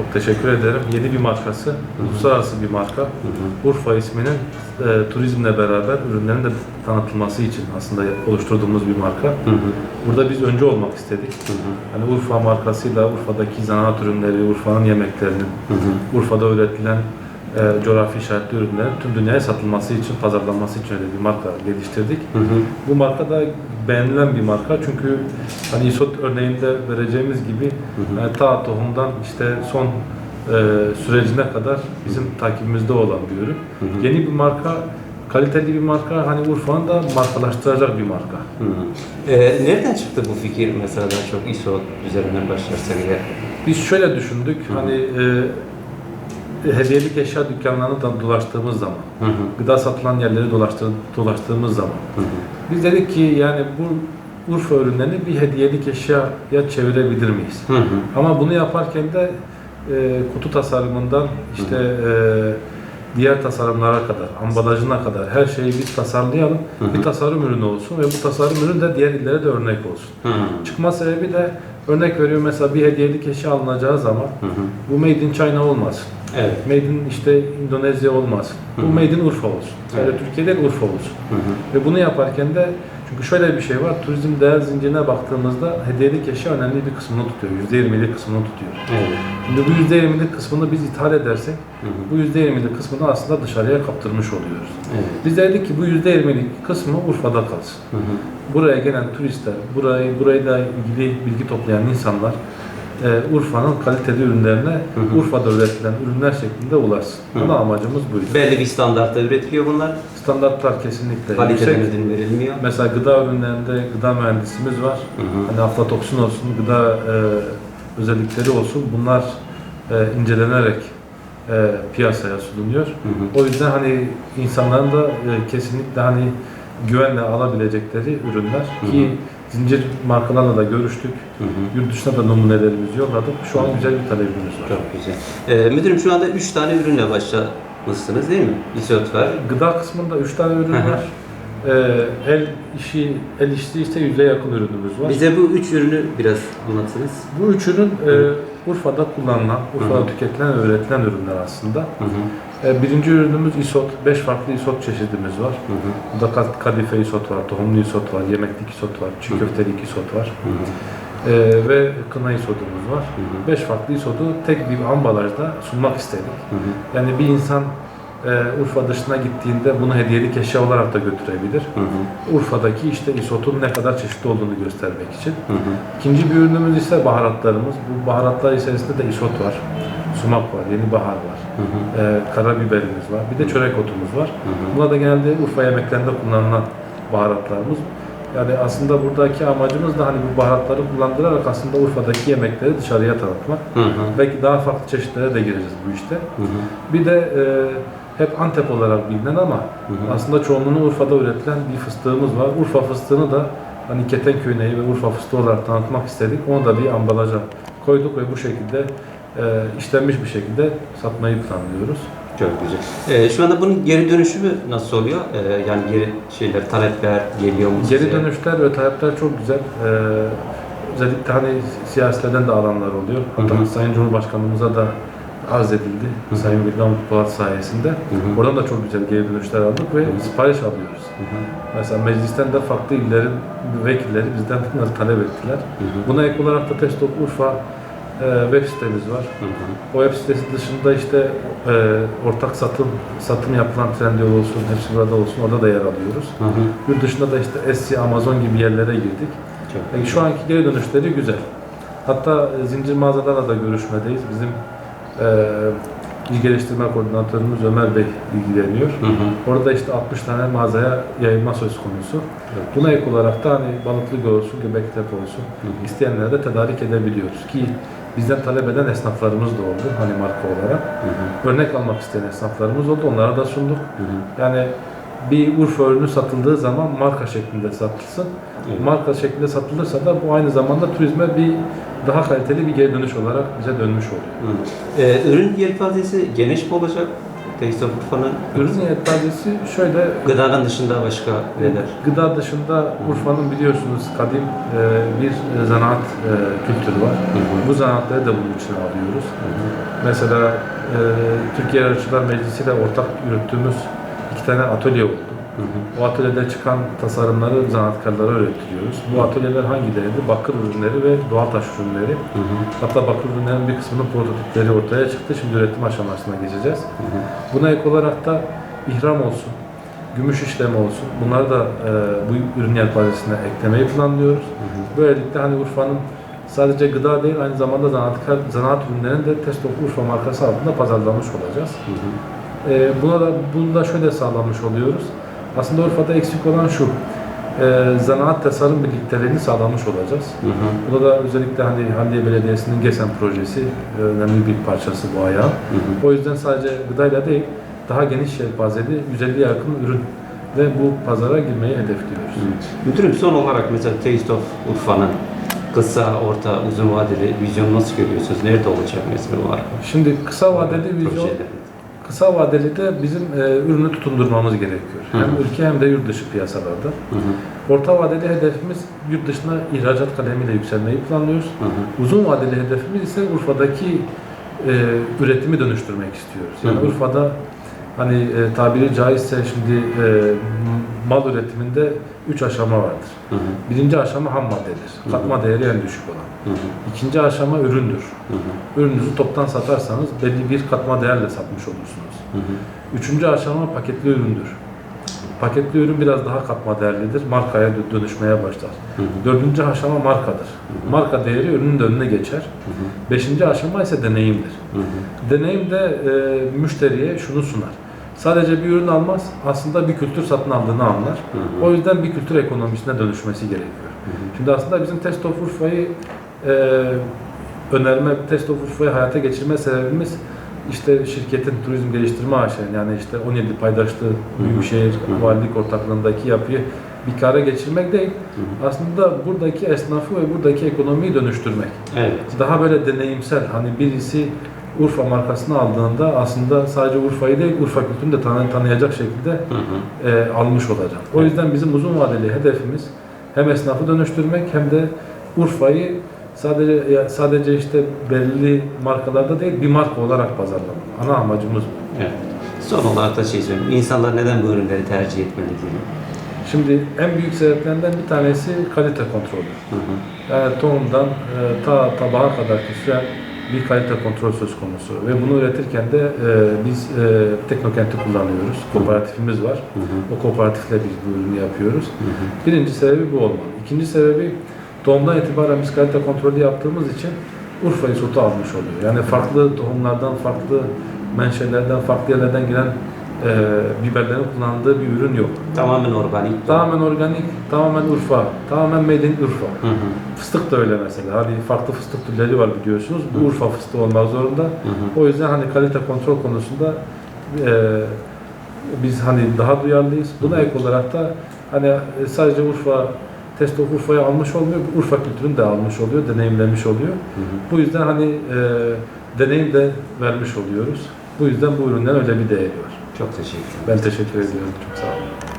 Çok teşekkür ederim. Yeni bir markası, uluslararası bir marka. Urfa isminin e, turizmle beraber ürünlerin de tanıtılması için aslında oluşturduğumuz bir marka. Burada biz öncü olmak istedik. Hani Urfa markasıyla Urfa'daki zanaat ürünleri, Urfa'nın yemeklerinin, Urfa'da üretilen e, coğrafi işaretli ürünlerin tüm dünyaya satılması için, pazarlanması için öyle bir marka geliştirdik. Bu marka da beğenilen bir marka. Çünkü hani isot örneğinde vereceğimiz gibi yani ta tohumdan işte son e, sürecine kadar bizim takibimizde olan bir ürün. Yeni bir marka, kaliteli bir marka, hani Urfa'nı da markalaştıracak bir marka. Ee, nereden çıktı bu fikir? Mesela daha çok ISO üzerinden başlarsak eğer? Biz şöyle düşündük, hani e, hediyelik eşya dükkanlarını da dolaştığımız zaman, Hı hı. gıda satılan yerleri dolaştır, dolaştığımız zaman Hı hı. biz dedik ki yani bu Urfa ürünlerini bir hediyelik eşyaya çevirebilir miyiz? Hı hı. Ama bunu yaparken de e, kutu tasarımından işte e, diğer tasarımlara kadar, ambalajına kadar her şeyi biz tasarlayalım. Bir tasarım ürünü olsun ve bu tasarım ürünü de diğer illere de örnek olsun. Hı hı. Çıkma sebebi de örnek veriyorum mesela bir hediyelik eşya alınacağı zaman Hı hı. bu Made in China olmasın. Evet. Made in işte Endonezya olmasın. Bu Made in Urfa olsun. Sadece Evet. Türkiye değil Urfa olsun. Hı hı. Ve bunu yaparken de çünkü şöyle bir şey var. Turizm değer zincirine baktığımızda hediyelik eşya önemli bir kısmını tutuyor. %20'lik kısmını tutuyor. Evet. Şimdi bu %20'lik kısmını biz ithal edersek Hı hı. bu %20'lik kısmını aslında dışarıya kaptırmış oluyoruz. Evet. Biz de dedik ki bu %20'lik kısmı Urfa'da kalsın. Hı hı. Buraya gelen turistler, burayı burayla ilgili bilgi toplayan insanlar e, Urfa'nın kaliteli ürünlerine hı. Urfa'da üretilen ürünler şeklinde ulaşsın. Hı. Ana amacımız buydu. Belli bir standartta üretiliyor bunlar. Standartlar kesinlikle ödün verilmiyor. Mesela gıda ürünlerinde gıda mühendisimiz var. Hı hı. Hani aflatoksin olsun, gıda e, özellikleri olsun bunlar e, incelenerek e, piyasaya sunuluyor. Hı hı. O yüzden hani insanların da e, kesinlikle hani güvenle alabilecekleri ürünler ki zincir markalarla da görüştük. Hı hı. Yurt dışına da numunelerimizi yolladık. Şu an güzel bir talebimiz var. Çok güzel. Ee, müdürüm şu anda 3 tane ürünle başlamışsınız değil mi? Isot var. Gıda kısmında 3 tane ürün hı. var. E, el işi, el işi ise yüze yakın ürünümüz var. Bize bu 3 ürünü biraz anlatsanız. Bu üç ürün e, Urfa'da kullanılan, Urfa'da Hı hı. tüketilen ve üretilen ürünler aslında. Hı hı. E, birinci ürünümüz isot. Beş farklı isot çeşidimiz var. Hı hı. Burada kad- kadife isot var, tohumlu isot var, yemeklik isot var, çiğ köftelik isot var. Hı hı. E, ve kına isodumuz var. Hı hı. Beş farklı isodu tek bir ambalajda sunmak istedik. Hı hı. Yani bir insan e, Urfa dışına gittiğinde bunu hediyelik eşya olarak da götürebilir. Hı hı. Urfa'daki işte isotun ne kadar çeşitli olduğunu göstermek için. Hı hı. İkinci bir ürünümüz ise baharatlarımız. Bu baharatlar içerisinde de isot var, sumak var, yeni bahar var, Hı e, karabiberimiz var, bir de çörek otumuz var. Hı hı. Bunlar da genelde Urfa yemeklerinde kullanılan baharatlarımız. Yani aslında buradaki amacımız da hani bu baharatları kullandırarak aslında Urfa'daki yemekleri dışarıya tanıtmak. Hı hı. Belki daha farklı çeşitlere de gireceğiz bu işte. Hı hı. Bir de e, hep Antep olarak bilinen ama Hı hı. aslında çoğunluğunu Urfa'da üretilen bir fıstığımız var. Urfa fıstığını da hani keten köyneği ve Urfa fıstığı olarak tanıtmak istedik. Onu da bir ambalaja koyduk ve bu şekilde işlenmiş bir şekilde satmayı planlıyoruz. Çok güzel. Ee, şu anda bunun geri dönüşümü nasıl oluyor? Ee, yani geri şeyler, talepler geliyor mu Geri size? dönüşler ve talepler çok güzel. E, özellikle hani siyasilerden de alanlar oluyor. Hatta Hı hı. Sayın Cumhurbaşkanımıza da arz edildi. Hı hı. Sayın Bildan Polat sayesinde. Hı hı. Oradan da çok güzel geri dönüşler aldık ve Hı hı. sipariş alıyoruz. Hı hı. Mesela meclisten de farklı illerin vekilleri bizden bunları talep ettiler. Hı hı. Buna ek olarak da Testok Urfa e, web sitemiz var. Hı hı. O web sitesi dışında işte e, ortak satım satım yapılan Trendyol olsun, hepsi burada olsun orada da yer alıyoruz. Hı hı. Yurt dışında da işte Etsy, Amazon gibi yerlere girdik. Çok Yani şu anki geri dönüşleri güzel. Hatta e, zincir mağazalarla da görüşmedeyiz. Bizim e, İl Geliştirme Koordinatörümüz Ömer Bey ilgileniyor. Hı hı. Orada işte 60 tane mağazaya yayılma söz konusu. Evet. Buna ek olarak da hani Balıklıgöl olsun, Göbektepe olsun Hı hı. isteyenlere de tedarik edebiliyoruz ki bizden talep eden esnaflarımız da oldu hani marka olarak. Hı hı. Örnek almak isteyen esnaflarımız oldu. Onlara da sunduk. Hı hı. Yani bir Urfa ürünü satıldığı zaman marka şeklinde satılsın. Evet. Marka şeklinde satılırsa da bu aynı zamanda turizme bir daha kaliteli bir geri dönüş olarak bize dönmüş oluyor. Hı. Ee, ürün yelpazesi geniş mi olacak? Of Urfa'nın Ürün yelpazesi şöyle gıdanın dışında başka neler? Gıda dışında Urfa'nın biliyorsunuz kadim e, bir e, zanaat e, kültürü var. hı. Bu zanaatları da bunun içine alıyoruz. Mesela e, Türkiye Yarışçılar Meclisi ile ortak yürüttüğümüz iki tane atölye oldu. Hı hı. Bu atölyede çıkan tasarımları zanaatkarlara öğretiyoruz. Bu atölyeler hangileriydi? Bakır ürünleri ve doğal taş ürünleri. Hı hı. Hatta bakır ürünlerin bir kısmının prototipleri ortaya çıktı. Şimdi üretim aşamasına geçeceğiz. Hı hı. Buna ek olarak da ihram olsun, gümüş işleme olsun. Bunları da e, bu ürün yelpazesine eklemeyi planlıyoruz. Böylelikle hani Urfa'nın sadece gıda değil aynı zamanda zanaatkar, zanaat ürünlerinin de Test of Urfa markası altında pazarlamış olacağız. Hı hı. E, buna da, bunu da şöyle sağlamış oluyoruz. Aslında Urfa'da eksik olan şu, e, zanaat tasarım birlikteliğini sağlamış olacağız. Hı hı. Bu da özellikle hani Halliye Belediyesi'nin GESEM projesi e, önemli bir parçası bu ayağın. Hı hı. O yüzden sadece gıdayla değil, daha geniş yelpazeli 150 yakın ürün ve bu pazara girmeyi hedefliyoruz. Müdürüm son olarak mesela Taste of Urfa'nın kısa, orta, uzun vadeli vizyonu nasıl görüyorsunuz? Nerede olacak mesela bu? Şimdi kısa vadeli vizyon, Projeler. Kısa vadeli de bizim e, ürünü tutundurmamız gerekiyor. Hı hı. Hem ülke hem de yurt dışı piyasalarda. Hı hı. Orta vadeli hedefimiz yurt dışına ihracat kalemiyle yükselmeyi planlıyoruz. Hı hı. Uzun vadeli hedefimiz ise Urfa'daki e, üretimi dönüştürmek istiyoruz. Yani Hı hı. Urfa'da hani e, tabiri caizse şimdi e, mal üretiminde üç aşama vardır. Hı hı. Birinci aşama ham maddedir. Hı hı. Katma değeri en düşük olan. Hı hı. İkinci aşama üründür. Hı hı. Ürününüzü toptan satarsanız belli bir katma değerle satmış olursunuz. Hı hı. Üçüncü aşama paketli üründür. Paketli ürün biraz daha katma değerlidir. Markaya dö- dönüşmeye başlar. Hı hı. Dördüncü aşama markadır. hı. Marka değeri ürünün de önüne geçer. Hı hı. Beşinci aşama ise deneyimdir. Hı hı. Deneyim de e, müşteriye şunu sunar. Sadece bir ürün almaz, aslında bir kültür satın aldığını anlar. Hı hı. O yüzden bir kültür ekonomisine dönüşmesi gerekiyor. Hı hı. Şimdi aslında bizim Test of Urfa'yı e, önerme, Test of Urfa'yı hayata geçirme sebebimiz işte şirketin turizm geliştirme AŞ'nin yani işte 17 paydaşlı Büyükşehir. Valilik ortaklığındaki yapıyı bir kara geçirmek değil. Hı hı. Aslında buradaki esnafı ve buradaki ekonomiyi dönüştürmek. Evet. Daha böyle deneyimsel hani birisi Urfa markasını aldığında aslında sadece Urfa'yı değil Urfa kültürünü de tanı- tanıyacak şekilde Hı hı. e, almış olacak. O Evet. yüzden bizim uzun vadeli hedefimiz hem esnafı dönüştürmek hem de Urfa'yı sadece ya sadece işte belli markalarda değil bir marka olarak pazarlamak. Ana amacımız bu. Evet. Son olarak da şey söyleyeyim. İnsanlar neden bu ürünleri tercih etmeli diye. Şimdi en büyük sebeplerinden bir tanesi kalite kontrolü. Hı hı. Yani tohumdan e, ta tabağa kadar süren bir kalite kontrol söz konusu. Ve bunu üretirken de e, biz e, Teknokent'i kullanıyoruz. Kooperatifimiz var. Hı hı. O kooperatifle biz bu ürünü yapıyoruz. Hı hı. Birinci sebebi bu olmalı. İkinci sebebi tohumdan itibaren biz kalite kontrolü yaptığımız için Urfa'yı sotu almış oluyor. Yani farklı tohumlardan, farklı menşelerden, farklı yerlerden gelen e, biberlerin kullandığı bir ürün yok. Tamamen organik. Tamamen organik, tamamen Urfa, tamamen made in Urfa. Hı hı. Fıstık da öyle mesela. Hani farklı fıstık türleri var biliyorsunuz. Bu Urfa fıstığı olmak zorunda. Hı hı. O yüzden hani kalite kontrol konusunda e, biz hani daha duyarlıyız. Buna ek olarak da hani sadece Urfa Test of Urfa'yı almış olmuyor, Urfa kültürünü de almış oluyor, deneyimlemiş oluyor. Hı hı. Bu yüzden hani e, deneyim de vermiş oluyoruz. Bu yüzden bu üründen öyle bir değeri var. Çok teşekkür ederim. Ben teşekkür ediyorum. Çok sağ olun.